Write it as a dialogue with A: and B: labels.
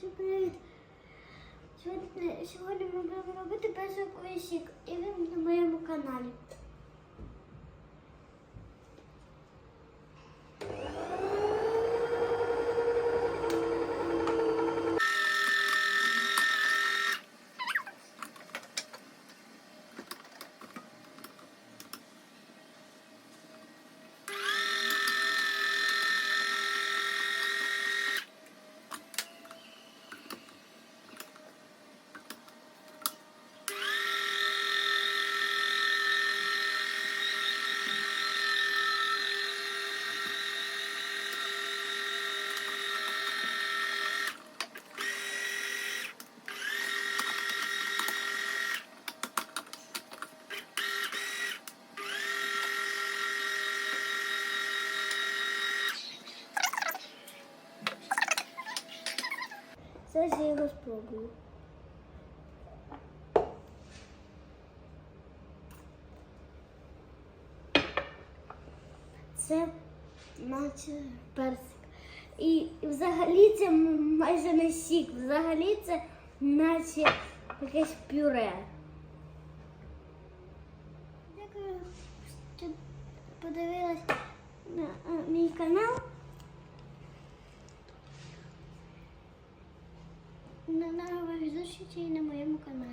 A: Всім привіт! Сьогодні, сьогодні ми будемо робити песок сік і він на моєму каналі. Зараз я його спробую. Це наче персик. І, взагалі це майже не сік, взагалі це наче якесь пюре. Дякую, що подивилась на мій канал. На нових зустрічей на моєму каналі.